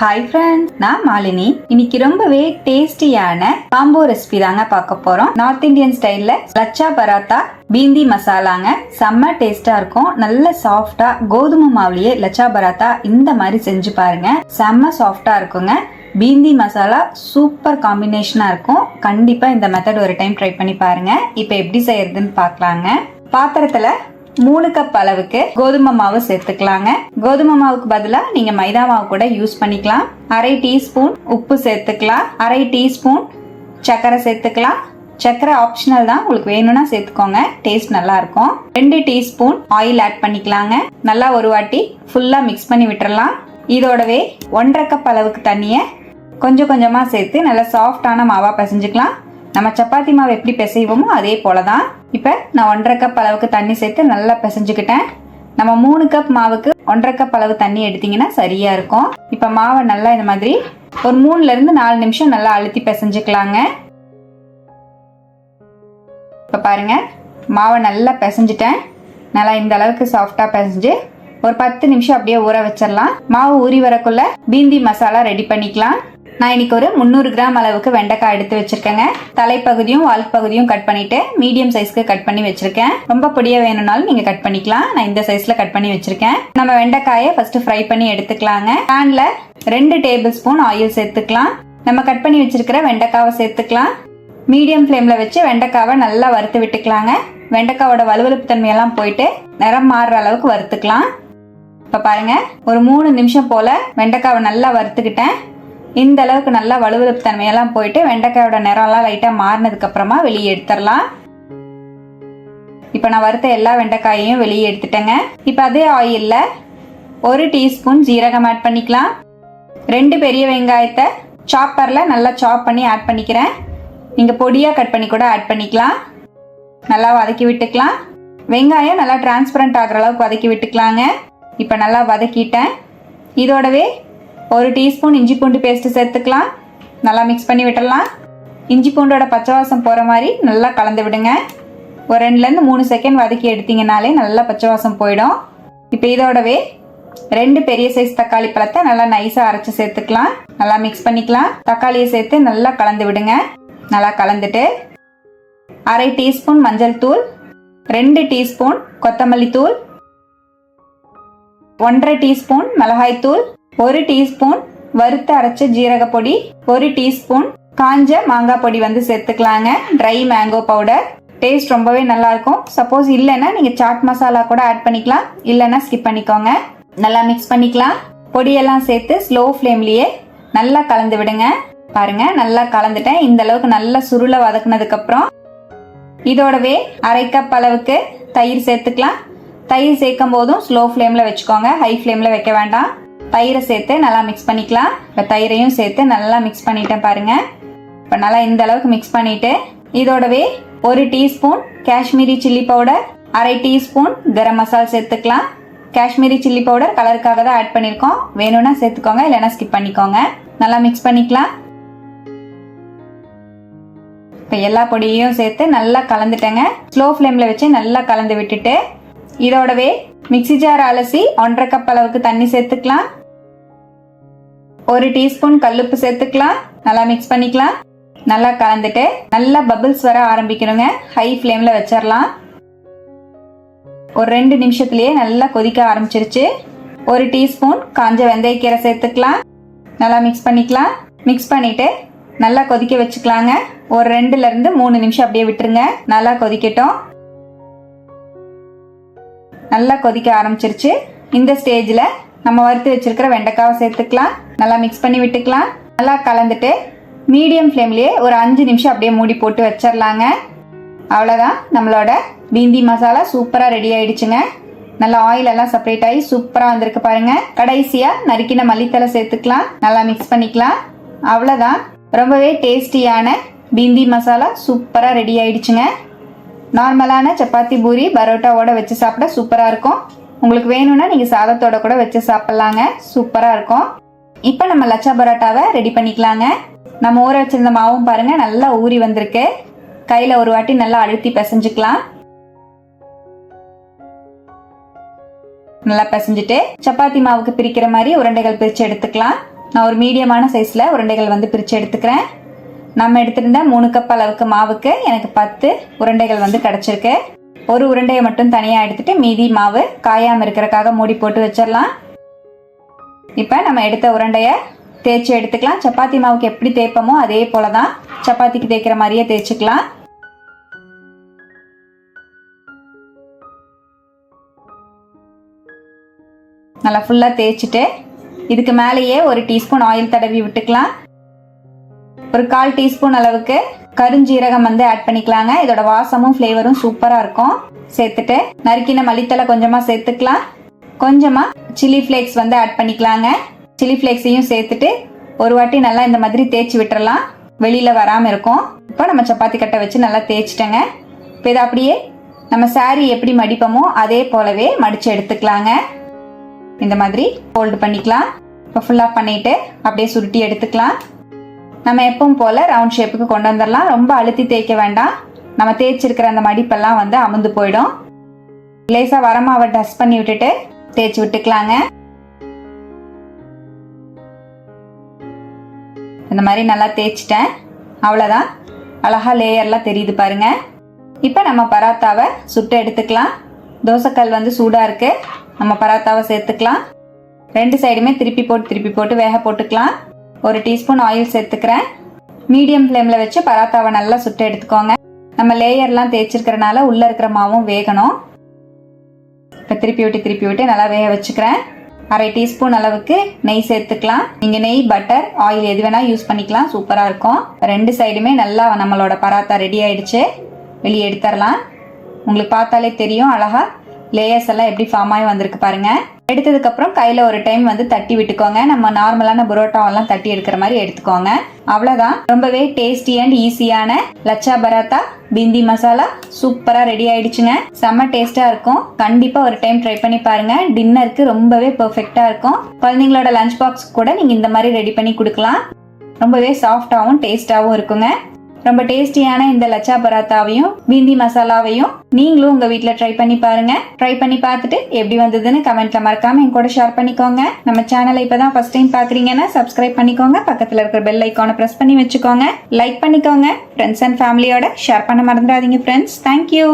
Hi friends நான் மாலினி. இன்னைக்கு ரொம்பவே டேஸ்டியான காம்போ ரெசிபி தாங்க பார்க்க போறோம். நார்த் இந்தியன் ஸ்டைல்ல லச்சா பராத்தா பீந்தி மசாலாங்க. செம்ம டேஸ்டா இருக்கும். நல்ல சாஃப்டா கோதுமை மாவுலயே லச்சா பராத்தா இந்த மாதிரி செஞ்சு பாருங்க. செம்ம சாஃப்டா இருக்குங்க. பீந்தி மசாலா சூப்பர் காம்பினேஷனா இருக்கும். கண்டிப்பா இந்த மெத்தட் ஒரு டைம் ட்ரை பண்ணி பாருங்க. இப்போ எப்படி செய்யறதுன்னு பார்க்கலாங்க. பாத்திரத்துல மூணு கப் அளவுக்கு கோதுமை மாவு சேர்த்துக்கலாங்க. கோதுமை மாவுக்கு பதிலாக நீங்க மைதா மாவு கூட யூஸ் பண்ணிக்கலாம். அரை டீஸ்பூன் உப்பு சேர்த்துக்கலாம். அரை டீஸ்பூன் சர்க்கரை சேர்த்துக்கலாம். சர்க்கரை ஆப்ஷனல் தான். உங்களுக்கு வேணும்னா சேர்த்துக்கோங்க. டேஸ்ட் நல்லா இருக்கும். ரெண்டு டீஸ்பூன் ஆயில் ஆட் பண்ணிக்கலாங்க. நல்லா ஒரு வாட்டி ஃபுல்லாக மிக்ஸ் பண்ணி விட்டுறலாம். இதோடவே ஒன்றரை கப் அளவுக்கு தண்ணியை கொஞ்சம் கொஞ்சமாக சேர்த்து நல்லா சாஃப்டான மாவாக பிசைஞ்சுக்கலாம். நம்ம சப்பாத்தி மாவு எப்படி பிசைவோமோ அதே போல தான் இப்போ நான் ஒன்றரை கப் அளவுக்கு தண்ணி சேர்த்து நல்லா பிசைஞ்சுக்கிட்டேன். நம்ம மூணு கப் மாவுக்கு ஒன்றரை கப் அளவு தண்ணி எடுத்தீங்கன்னா சரியா இருக்கும். இப்போ மாவை நல்லா இந்த மாதிரி ஒரு மூணுலேருந்து நாலு நிமிஷம் நல்லா அழுத்தி பிசைஞ்சுக்கலாங்க. இப்போ பாருங்க மாவை நல்லா பிசைஞ்சிட்டேன். நல்லா இந்த அளவுக்கு சாஃப்டாக பிசைஞ்சு ஒரு பத்து நிமிஷம் அப்படியே ஊற வச்சிடலாம். மாவு ஊறி வரக்குள்ள பீந்தி மசாலா ரெடி பண்ணிக்கலாம். நான் இன்னைக்கு ஒரு முந்நூறு கிராம் அளவுக்கு வெண்டைக்காய் எடுத்து வச்சிருக்கேங்க. தலைப்பகுதியும் வால் பகுதியும் கட் பண்ணிட்டு மீடியம் சைஸ்க்கு கட் பண்ணி வச்சிருக்கேன். ரொம்ப பொடியா வேணும்னாலும் நீங்க கட் பண்ணிக்கலாம். நான் இந்த சைஸ்ல கட் பண்ணி வச்சிருக்கேன். நம்ம வெண்டைக்காயை ஃபர்ஸ்ட் ஃப்ரை பண்ணி எடுத்துக்கலாங்க. பேன்ல ரெண்டு டேபிள் ஸ்பூன் ஆயில் சேர்த்துக்கலாம். நம்ம கட் பண்ணி வச்சிருக்கிற வெண்டைக்காவை சேர்த்துக்கலாம். மீடியம் ஃப்ளேம்ல வச்சு வெண்டைக்காவை நல்லா வறுத்து விட்டுக்கலாங்க. வெண்டைக்காவோட வலுவலுப்பு தன்மையெல்லாம் போயிட்டு நிறம் மாறுற அளவுக்கு வறுத்துக்கலாம். இப்போ பாருங்க ஒரு மூணு நிமிஷம் போல வெண்டைக்காவை நல்லா வறுத்துக்கிட்டேன். இந்த அளவுக்கு நல்லா வலுவலுப்பு தன்மையெல்லாம் போயிட்டு வெண்டைக்காயோட நிறம்லாம் லைட்டாக மாறினதுக்கு அப்புறமா வெளியே எடுத்துடலாம். இப்போ நான் வறுத்த எல்லா வெண்டைக்காயையும் வெளியே எடுத்துட்டேங்க. இப்போ அதே ஆயிலில் ஒரு டீஸ்பூன் ஜீரகம் ஆட் பண்ணிக்கலாம். ரெண்டு பெரிய வெங்காயத்தை சாப்பரில் நல்லா சாப் பண்ணி ஆட் பண்ணிக்கிறேன். நீங்கள் பொடியாக கட் பண்ணி கூட ஆட் பண்ணிக்கலாம். நல்லா வதக்கி விட்டுக்கலாம். வெங்காயம் நல்லா டிரான்ஸ்பரண்ட் ஆகிற அளவுக்கு வதக்கி விட்டுக்கலாங்க. இப்போ நல்லா வதக்கிட்டேன். இதோடவே ஒரு டீஸ்பூன் இஞ்சி பூண்டு பேஸ்ட்டு சேர்த்துக்கலாம். நல்லா மிக்ஸ் பண்ணி விட்டுடலாம். இஞ்சி பூண்டோட பச்சை வாசம் போகிற மாதிரி நல்லா கலந்து விடுங்க. ஒரு ரெண்டுலேருந்து மூணு செகண்ட் வதக்கி எடுத்தீங்கனாலே நல்லா பச்சை வாசம் போயிடும். இப்போ இதோடவே ரெண்டு பெரிய சைஸ் தக்காளி பழத்தை நல்லா நைஸாக அரைச்சி சேர்த்துக்கலாம். நல்லா மிக்ஸ் பண்ணிக்கலாம். தக்காளியை சேர்த்து நல்லா கலந்து விடுங்க. நல்லா கலந்துட்டு அரை டீஸ்பூன் மஞ்சள் தூள் ரெண்டு டீஸ்பூன் கொத்தமல்லி தூள் ஒன்றரை டீஸ்பூன் மிளகாய் தூள் ஒரு டீஸ்பூன் வறுத்து அரைச்ச ஜீரக பொடி ஒரு டீஸ்பூன் காஞ்ச மாங்காய் பொடி வந்து சேர்த்துக்கலாங்க. ட்ரை மேங்கோ பவுடர் டேஸ்ட் ரொம்பவே நல்லா இருக்கும் சப்போஸ் இல்லைன்னா நீங்க சாட் மசாலா கூட ஆட் பண்ணிக்கலாம். இல்லைன்னா ஸ்கிப் பண்ணிக்கோங்க. நல்லா மிக்ஸ் பண்ணிக்கலாம். பொடியெல்லாம் சேர்த்து ஸ்லோ ஃப்ளேம்லயே நல்லா கலந்து விடுங்க. பாருங்க நல்லா கலந்துட்டேன். இந்த அளவுக்கு நல்லா சுருளை வதக்குனதுக்கு அப்புறம் இதோடவே அரை கப் அளவுக்கு தயிர் சேர்த்துக்கலாம். தயிர் சேர்க்கும் போதும் ஸ்லோ ஃப்ளேமில் வச்சுக்கோங்க. ஹை ஃப்ளேமில் வைக்க வேண்டாம். தயிரை சேர்த்து நல்லா மிக்ஸ் பண்ணிக்கலாம். இப்போ தயிரையும் சேர்த்து நல்லா மிக்ஸ் பண்ணிட்டேன் பாருங்க. இப்போ நல்லா இந்த அளவுக்கு மிக்ஸ் பண்ணிட்டு இதோடவே ஒரு டீஸ்பூன் காஷ்மீரி சில்லி பவுடர் அரை டீஸ்பூன் கரம் மசால் சேர்த்துக்கலாம். காஷ்மீரி சில்லி பவுடர் கலருக்காக தான் ஆட் பண்ணியிருக்கோம் வேணும்னா சேர்த்துக்கோங்க இல்லைன்னா ஸ்கிப் பண்ணிக்கோங்க. நல்லா மிக்ஸ் பண்ணிக்கலாம். இப்போ எல்லா பொடியையும் சேர்த்து நல்லா கலந்துட்டேங்க. ஸ்லோ ஃப்ளேமில் வச்சு நல்லா கலந்து விட்டுட்டு இதோடவே மிக்ஸி ஜார் அலசி ஒன்றரை கப் அளவுக்கு தண்ணி சேர்த்துக்கலாம். ஒரு டீஸ்பூன் கல்லுப்பு சேர்த்துக்கலாம். நல்லா மிக்ஸ் பண்ணிக்கலாம். நல்லா கலந்துட்டு நல்லா பபிள்ஸ் வர ஆரம்பிக்கணுங்க. ஹை ஃப்ளேமில் வச்சிடலாம் ஒரு ரெண்டு நிமிஷத்துலயே நல்லா கொதிக்க ஆரம்பிச்சிருச்சு. ஒரு டீஸ்பூன் காஞ்ச வெந்தயக்கீரை சேர்த்துக்கலாம். நல்லா மிக்ஸ் பண்ணிக்கலாம். மிக்ஸ் பண்ணிட்டு நல்லா கொதிக்க வச்சுக்கலாங்க. ஒரு ரெண்டுல இருந்து மூணு நிமிஷம் அப்படியே விட்டுருங்க. நல்லா கொதிக்கட்டும். நல்லா கொதிக்க ஆரம்பிச்சிருச்சு. இந்த ஸ்டேஜில் நம்ம வறுத்து வச்சிருக்கிற வெண்டைக்காவை சேர்த்துக்கலாம். நல்லா மிக்ஸ் பண்ணி விட்டுக்கலாம். நல்லா கலந்துட்டு மீடியம் ஃப்ளேம்லேயே ஒரு அஞ்சு நிமிஷம் அப்படியே மூடி போட்டு வச்சிடலாங்க அவ்வளோதான் நம்மளோட பீந்தி மசாலா சூப்பராக ரெடி ஆயிடுச்சுங்க. நல்லா ஆயில் எல்லாம் செப்பரேட் ஆகி சூப்பராக வந்திருக்கு பாருங்க. கடைசியாக நறுக்கின மல்லித்தலை சேர்த்துக்கலாம். நல்லா மிக்ஸ் பண்ணிக்கலாம். அவ்வளோதான் ரொம்பவே டேஸ்டியான பீந்தி மசாலா சூப்பராக ரெடி ஆயிடுச்சுங்க. நார்மலான சப்பாத்தி பூரி பரோட்டாவோட வச்சு சாப்பிட சூப்பராக இருக்கும். உங்களுக்கு வேணும்னா நீங்கள் சாதத்தோட கூட வச்சு சாப்பிட்லாங்க. சூப்பராக இருக்கும். இப்போ நம்ம லச்சா பரோட்டாவை ரெடி பண்ணிக்கலாங்க. நம்ம ஊற வச்சிருந்த மாவும் பாருங்கள் நல்லா ஊறி வந்திருக்கு. கையில் ஒரு வாட்டி நல்லா அழுத்தி பிசைஞ்சுக்கலாம். நல்லா பிசைஞ்சிட்டு சப்பாத்தி மாவுக்கு பிரிக்கிற மாதிரி உருண்டைகள் பிரித்து எடுத்துக்கலாம். நான் ஒரு மீடியமான சைஸில் உருண்டைகள் வந்து பிரித்து எடுத்துக்கிறேன். நம்ம எடுத்திருந்த மூணு கப் அளவுக்கு மாவுக்கு எனக்கு பத்து உருண்டைகள் வந்து கிடச்சிருக்கு. ஒரு உருண்டையை மட்டும் தனியாக எடுத்துட்டு மீதி மாவு காயாமல் இருக்கிறக்காக மூடி போட்டு வச்சிடலாம். இப்போ நம்ம எடுத்த உருண்டையை தேய்ச்சி எடுத்துக்கலாம். சப்பாத்தி மாவுக்கு எப்படி தேய்ப்போமோ அதே போல தான் சப்பாத்திக்கு தேய்க்கிற மாதிரியே தேய்ச்சிக்கலாம். நல்லா ஃபுல்லாக தேய்ச்சிட்டு இதுக்கு மேலேயே ஒரு டீஸ்பூன் ஆயில் தடவி விட்டுக்கலாம். ஒரு கால் டீஸ்பூன் அளவுக்கு கருஞ்சீரகம் வந்து ஆட் பண்ணிக்கலாங்க. இதோட வாசமும் ஃப்ளேவரும் சூப்பராக இருக்கும். சேர்த்துட்டு நறுக்கின மல்லித்தலை கொஞ்சமாக சேர்த்துக்கலாம். கொஞ்சமாக சில்லி ஃப்ளேக்ஸ் வந்து ஆட் பண்ணிக்கலாங்க. சில்லி ஃப்ளேக்ஸையும் சேர்த்துட்டு ஒரு வாட்டி நல்லா இந்த மாதிரி தேய்ச்சி விட்டுறலாம். வெளியில் வராமல் இருக்கும். இப்போ நம்ம சப்பாத்தி கட்டை வச்சு நல்லா தேய்ச்சிட்டேங்க. இப்போ இதை அப்படியே நம்ம saree எப்படி மடிப்போமோ அதே போலவே மடித்து எடுத்துக்கலாங்க. இந்த மாதிரி ஃபோல்டு பண்ணிக்கலாம். இப்போ ஃபுல்லாக பண்ணிட்டு அப்படியே சுருட்டி எடுத்துக்கலாம். நம்ம எப்பவும் போல் ரவுண்ட் ஷேப்புக்கு கொண்டு வந்துடலாம். ரொம்ப அழுத்தி தேய்க்க வேண்டாம். நம்ம தேய்ச்சிருக்கிற அந்த மடிப்பெல்லாம் வந்து அமுந்து போயிடும். லேசாக வரமாவை டஸ்ட் பண்ணி விட்டுட்டு தேய்ச்சி விட்டுக்கலாங்க. இந்த மாதிரி நல்லா தேய்ச்சிட்டேன். அவ்வளோதான் அழகா லேயர்லாம் தெரியுது பாருங்க. இப்போ நம்ம பராத்தாவை சுட்டு எடுத்துக்கலாம். தோசைக்கல் வந்து சூடாக இருக்குது நம்ம பராத்தாவை சேர்த்துக்கலாம். ரெண்டு சைடுமே திருப்பி போட்டு திருப்பி போட்டு வேக போட்டுக்கலாம். ஒரு டீஸ்பூன் ஆயில் சேர்த்துக்கிறேன். மீடியம் ஃப்ளேமில் வச்சு பராத்தாவை நல்லா சுட்டு எடுத்துக்கோங்க. நம்ம லேயர்லாம் தேய்ச்சிருக்கிறனால உள்ளே இருக்கிற மாவும் வேகணும். இப்போ திருப்பி விட்டு திருப்பி விட்டு நல்லா வேக வச்சுக்கிறேன். அரை டீஸ்பூன் அளவுக்கு நெய் சேர்த்துக்கலாம். நீங்கள் நெய் பட்டர் ஆயில் எது வேணால் யூஸ் பண்ணிக்கலாம். சூப்பராக இருக்கும். ரெண்டு சைடுமே நல்லா நம்மளோட பராத்தா ரெடி ஆயிடுச்சு. வெளியே எடுத்துடலாம். உங்களுக்கு பார்த்தாலே தெரியும் அழகாக லேயர்ஸ் எல்லாம் எப்படி ஃபார்ம் ஆகி வந்திருக்கு பாருங்கள் எடுத்ததுக்கப்புறம் கையில் ஒரு டைம் வந்து தட்டி விட்டுக்கோங்க. நம்ம நார்மலான புரோட்டாவெல்லாம் தட்டி எடுக்கிற மாதிரி எடுத்துக்கோங்க. அவ்வளோதான் ரொம்பவே டேஸ்டி அண்ட் ஈஸியான லச்சா பராத்தா பிந்தி மசாலா சூப்பராக ரெடி ஆயிடுச்சுங்க. செம்ம டேஸ்ட்டாக இருக்கும். கண்டிப்பாக ஒரு டைம் ட்ரை பண்ணி பாருங்க. டின்னருக்கு ரொம்பவே பெர்ஃபெக்டாக இருக்கும். குழந்தைங்களோட லஞ்ச் பாக்ஸ் கூட நீங்கள் இந்த மாதிரி ரெடி பண்ணி கொடுக்கலாம். ரொம்பவே சாஃப்டாகவும் டேஸ்டாகவும் இருக்குங்க. ரொம்ப டேஸ்டியான இந்த லச்சா பராத்தாவையும் பிந்தி மசாலாவையும் நீங்களும் உங்க வீட்டுல ட்ரை பண்ணி பாருங்க. ட்ரை பண்ணி பார்த்துட்டு எப்படி வந்ததுன்னு கமெண்ட்ல மறக்காம என் கூட ஷேர் பண்ணிக்கோங்க. நம்ம சேனலை இப்பதான் ஃபர்ஸ்ட் டைம் பாக்குறீங்கன்னா சப்ஸ்கிரைப் பண்ணிக்கோங்க. பக்கத்துல இருக்கிற பெல் ஐக்கானை பிரஸ் பண்ணி வச்சுக்கோங்க. லைக் பண்ணிக்கோங்க. ஃப்ரெண்ட்ஸ் அண்ட் ஃபேமிலியோட ஷேர் பண்ண மறந்துடாதீங்க ஃப்ரெண்ட்ஸ் தேங்க்யூ